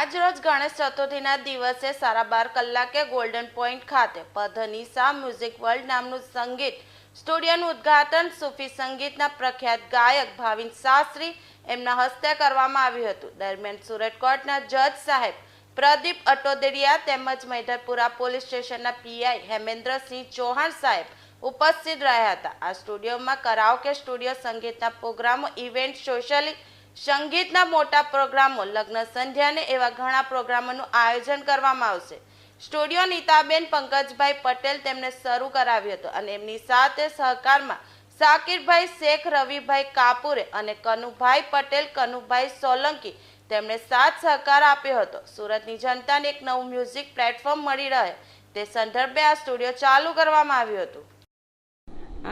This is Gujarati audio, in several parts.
આજરોજ ગણેશ ચતુર્થીના દિવસે સાડા બાર કલાકે ગોલ્ડન પોઈન્ટ ખાતે પધનીસા મ્યુઝિક વર્લ્ડ નામનું સંગીત સ્ટુડિયોનું ઉદ્ઘાટન સૂફી સંગીતના પ્રખ્યાત ગાયક ભાવિન શાસ્ત્રી એમના હસ્તે કરવામાં આવ્યું હતું. દરમિયાન સુરત કોર્ટના જજ સાહેબ પ્રદીપ અટોદરિયા તેમજ મૈધરપુરા પોલીસ સ્ટેશનના પીઆઈ હેમેન્દ્રસિંહ ચૌહાણ સાહેબ ઉપસ્થિત રહ્યા હતા. આ સ્ટુડિયોમાં કરાઓકે સ્ટુડિયો સંગીતના પ્રોગ્રામો, ઇવેન્ટ, સોશિયલી સંગીતના મોટા પ્રોગ્રામો, લગ્ન સંધ્યાને એવા ઘણા પ્રોગ્રામોનું આયોજન કરવામાં આવશે. સ્ટુડિયો નીતાબેન પંકજભાઈ પટેલ તેમને શરૂ કરાવ્યું હતું અને એમની સાથે સહકારમાં સાકિરભાઈ શેખ, રવિભાઈ કાપુરે અને કનુભાઈ પટેલ, કનુભાઈ સોલંકી તેમણે સાથ સહકાર આપ્યો હતો. સુરતની જનતાને એક નવું મ્યુઝિક પ્લેટફોર્મ મળી રહે. તે સંદર્ભે આ સ્ટુડિયો ચાલુ કરવામાં આવ્યું હતું.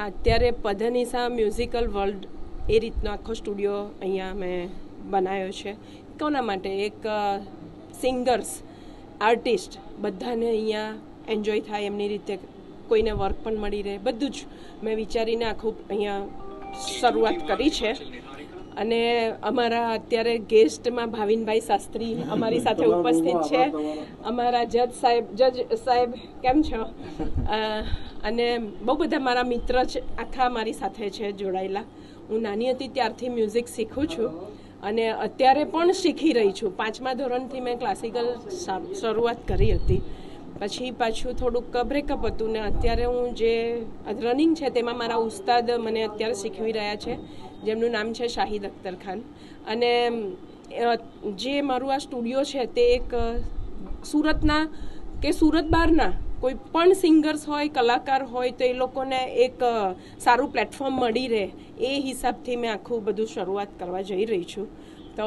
અત્યારે પધનિસા મ્યુઝિકલ વર્લ્ડ એ રીતનો આખો સ્ટુડિયો અહીંયા મેં બનાવ્યો છે. કોના માટે? એક સિંગર્સ આર્ટિસ્ટ બધાને અહીંયા એન્જોય થાય એમની રીતે કોઈને વર્ક પણ મળી રહે. બધું જ મેં વિચારીને આખું અહીંયા શરૂઆત કરી છે. અને અમારા અત્યારે ગેસ્ટમાં ભાવિનભાઈ શાસ્ત્રી અમારી સાથે ઉપસ્થિત છે. અમારા જજ સાહેબ જજ સાહેબ કેમ છો? અને બહુ બધા મારા મિત્ર છે આખા મારી સાથે છે જોડાયેલા. હું નાની હતી ત્યારથી મ્યુઝિક શીખું છું અને અત્યારે પણ શીખી રહી છું. પાંચમા ધોરણથી મેં ક્લાસિકલ શરૂઆત કરી હતી. પછી પાછું થોડુંક બ્રેકઅપ હતું ને અત્યારે હું જે રનિંગ છે તેમાં મારા ઉસ્તાદ મને અત્યારે શીખવી રહ્યા છે, જેમનું નામ છે શાહિદ અખ્તર ખાન. અને જે મારું આ સ્ટુડિયો છે તે એક સુરતના કે સુરત બહારના કોઈ પણ સિંગર્સ હોય, કલાકાર હોય, તો એ લોકોને એક સારું પ્લેટફોર્મ મળી રહે. એ હિસાબથી મેં આખું બધું શરૂઆત કરવા જઈ રહી છું. તો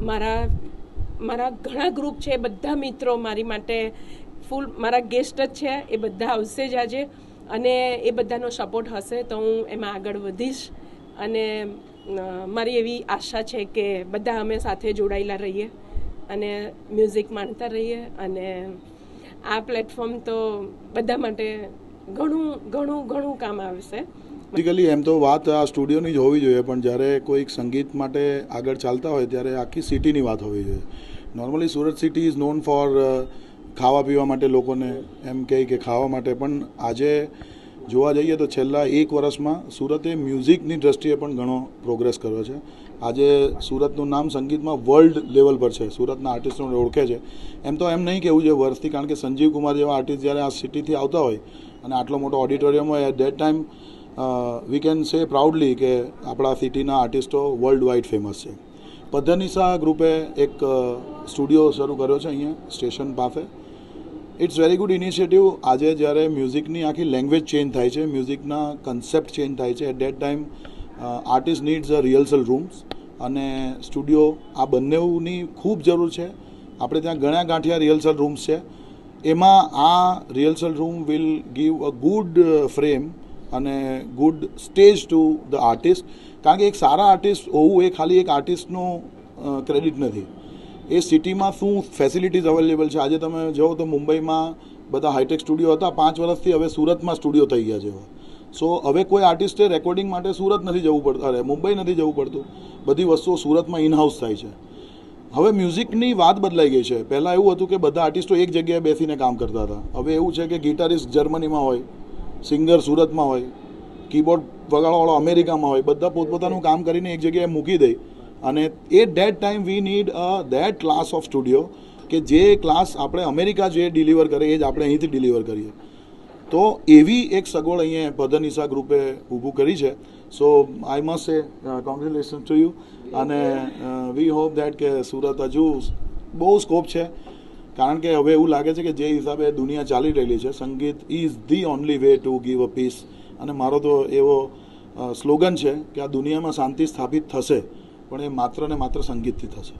મારા મારા ઘણા ગ્રુપ છે, બધા મિત્રો મારી માટે ફૂલ મારા ગેસ્ટ જ છે, એ બધા આવશે જ આજે. અને એ બધાનો સપોર્ટ હશે તો હું એમાં આગળ વધીશ. અને મારી એવી આશા છે કે બધા અમે સાથે જોડાયેલા રહીએ અને મ્યુઝિક માણતા રહીએ અને આ પ્લેટફોર્મ તો બધા માટે ઘણું ઘણું ઘણું કામ આવશે. બેઝિકલી એમ તો વાત આ સ્ટુડિયોની જ હોવી જોઈએ, પણ જ્યારે કોઈક સંગીત માટે આગળ ચાલતા હોય ત્યારે આખી સિટીની વાત હોવી જોઈએ. Normally Surat city is known for ખાવા પીવા માટે લોકોને એમ કહે કે ખાવા માટે, પણ આજે જોવા જઈએ તો છેલ્લા એક વર્ષમાં સુરતે મ્યુઝિકની દ્રષ્ટિએ પણ ઘણો પ્રોગ્રેસ કર્યો છે. આજે સુરતનું નામ સંગીતમાં વર્લ્ડ લેવલ પર છે. સુરતના આર્ટિસ્ટોને ઓળખે છે. એમ તો એમ નહીં કહેવું જોઈએ વર્ષથી, કારણ કે સંજીવ કુમાર જેવા આર્ટિસ્ટ જ્યારે આ સિટીથી આવતા હોય અને આટલો મોટો ઓડિટોરિયમ હોય at that time we can say proudly કે આપણા સિટીના આર્ટિસ્ટો વર્લ્ડ વાઇડ ફેમસ છે. પદ્ધનિશા ગ્રુપે એક સ્ટુડિયો શરૂ કર્યો છે અહીંયા, સ્ટેશન પાસે. ઇટ્સ વેરી ગુડ ઇનિશિયેટિવ આજે જ્યારે મ્યુઝિકની આખી લેંગ્વેજ ચેન્જ થાય છે, મ્યુઝિકના કન્સેપ્ટ ચેન્જ થાય છે. At that time artist needs a rehearsal rooms અને સ્ટુડિયો આ બંનેની ખૂબ જરૂર છે. આપણે ત્યાં ઘણા ગાંઠિયા રિહર્સલ રૂમ્સ છે. એમાં આ rehearsal room will give a good frame અને good stage to the artist કારણ કે એક સારા આર્ટિસ્ટ હોવું એ ખાલી એક આર્ટિસ્ટનું ક્રેડિટ નથી. એ સિટીમાં શું ફેસિલિટીઝ અવેલેબલ છે? આજે તમે જુઓ તો મુંબઈમાં બધા હાઈટેક સ્ટુડિયો હતા. પાંચ વર્ષથી હવે સુરતમાં સ્ટુડિયો થઈ ગયા છે. સો હવે કોઈ આર્ટિસ્ટે રેકોર્ડિંગ માટે સુરત નથી જવું પડતું. અરે, મુંબઈ નથી જવું પડતું. બધી વસ્તુઓ સુરતમાં ઇન હાઉસ થાય છે. હવે મ્યુઝિકની વાત બદલાઈ ગઈ છે. પહેલાં એવું હતું કે બધા આર્ટિસ્ટો એક જગ્યાએ બેસીને કામ કરતા હતા. હવે એવું છે કે ગિટારિસ્ટ જર્મનીમાં હોય સિંગર સુરતમાં હોય કીબોર્ડ વગાડવાવાળો અમેરિકામાં હોય, બધા પોતપોતાનું કામ કરીને એક જગ્યાએ મૂકી દે. અને એ that time we need a that class of studio કે જે ક્લાસ આપણે અમેરિકા જે ડિલિવર કરે, એ જ આપણે અહીંથી ડિલિવર કરીએ. તો એવી એક સગવડ અહીંયા પદનિસા ગ્રુપે ઊભું કરી છે. So I must say congratulation to you અને વી હોપ દેટ કે સુરત હજુ બહુ સ્કોપ છે. કારણ કે હવે એવું લાગે છે કે જે હિસાબે દુનિયા ચાલી રહેલી છે, સંગીત is the only way to give a peace અને મારો તો એવો સ્લોગન છે કે આ દુનિયામાં શાંતિ સ્થાપિત થશે. પણ એ માત્ર ને માત્ર સંગીતથી થશે.